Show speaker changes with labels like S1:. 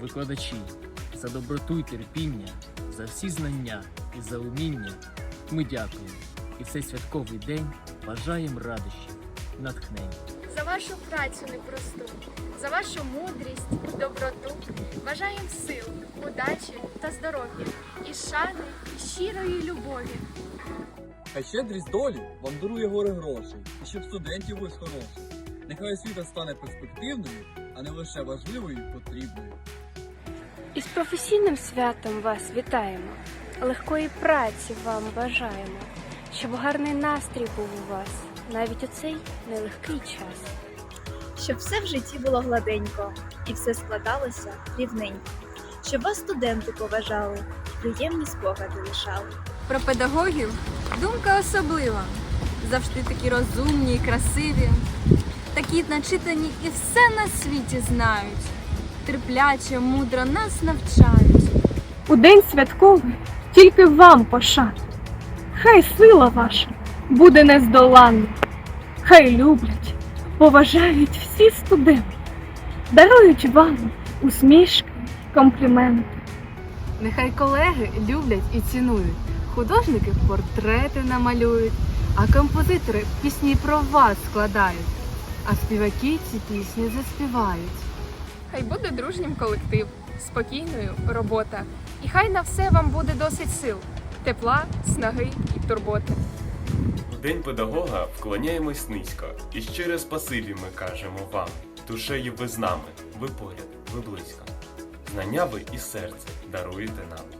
S1: викладачі, за доброту й терпіння, за всі знання і за уміння. Ми дякуємо. І в цей святковий день бажаємо радощів, натхнення.
S2: за вашу працю непросту, за вашу мудрість, доброту. Бажаєм сил, удачі та здоров'я, і шани, і щирої любові.
S3: Хай щедрість долі вам дарує горе грошей, і щоб студентів ось хороших. Нехай освіта стане перспективною, а не лише важливою і потрібною.
S4: Із професійним святом вас вітаємо, легкої праці вам бажаємо, щоб гарний настрій був у вас навіть у цей нелегкий час.
S5: щоб все в житті було гладенько і все складалося рівненько, щоб вас студенти поважали, приємні спогади лишали.
S6: Про педагогів думка особлива. Завжди такі розумні і красиві, такі начитані і все на світі знають. Терпляче, мудро нас навчають.
S7: У день святковий тільки вам пошана. Хай сила ваша буде нездоланна. Хай люблять, поважають всі студенти, дарують вам усмішки, компліменти.
S8: Нехай колеги люблять і цінують. Художники портрети намалюють, а композитори пісні про вас складають, а співаки ці пісні заспівають.
S2: Хай буде дружнім колектив, спокійною робота, і хай на все вам буде досить сил, тепла, снаги і турботи.
S9: В День педагога вклоняємось низько і щире спасибі ми кажемо вам. Душею ви з нами, ви поряд, ви близько. Знання ви і серце даруєте нам.